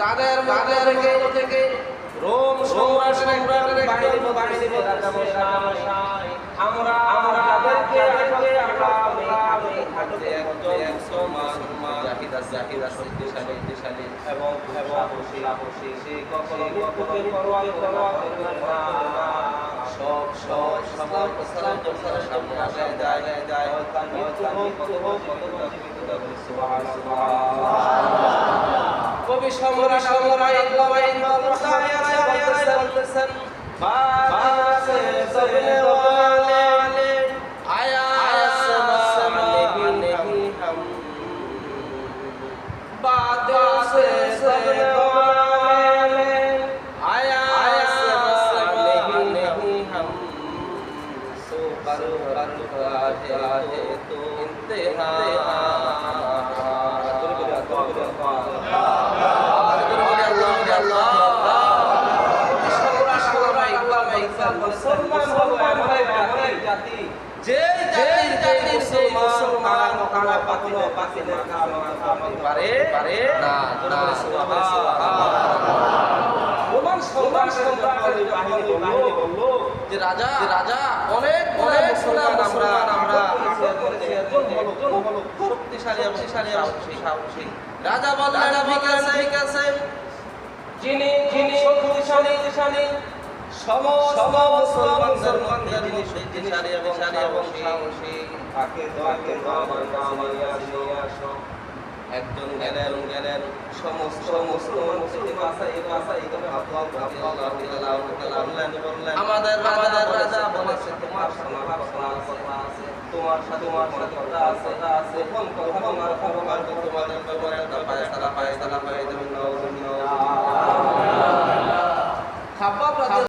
তাদের তাদের থেকে রোম সম্রাট সম্রাটের বাহিনী বাহিনী রাজা মশাই। আমরা আমরা তাদেরকে আজকে আমরা আমি থাকতে একজন মুসলমান। জাহিদা জাহিদা শক্তিশালী শক্তিশালী এবং এবং খুশি খুশি সে কখনো কখনো পরোয়া পরোয়া না। সব সব সব সালাম তোমার সামনে আসে যায় যায় যায় তার মৃত্যু হোক কত হোক কত হোক জীবিত থাকবে সুবহানাল্লাহ কবি সম্রাট সম্রাট ইকবাল ইকবাল বলতেছেন বাসে সবনে ওয়ালে যে জাতির জাতির সেই মুসলমান তারা পাতিলে পাতিলে পারে পারে না না রোমান সম্রাট সম্রাটের বাহিনী বাহিনী বলল যে রাজা রাজা অনেক অনেক মুসলমান আমরা আমরা শক্তিশালী শক্তিশালী সাহসী রাজা বললেন ঠিক আছে। যিনি যিনি শক্তিশালী শক্তিশালী সমস্ত মুসলমানদের মধ্যে যিনি শক্তিশালী এবং এবং সাহসী তাকে নাম আসো আসো একজন গেলেন গেলেন সমস্ত মুসলমান আল্লাহ বললেন বললেন আমাদের আমাদের রাজা বলেছে তোমার কথা আছে তোমার সাথে তোমার সাথে কথা আছে আছে কোন কথা তোমার তোমার তোমাদের তোমার পায় তোমার পায় তোমার পায় তুমি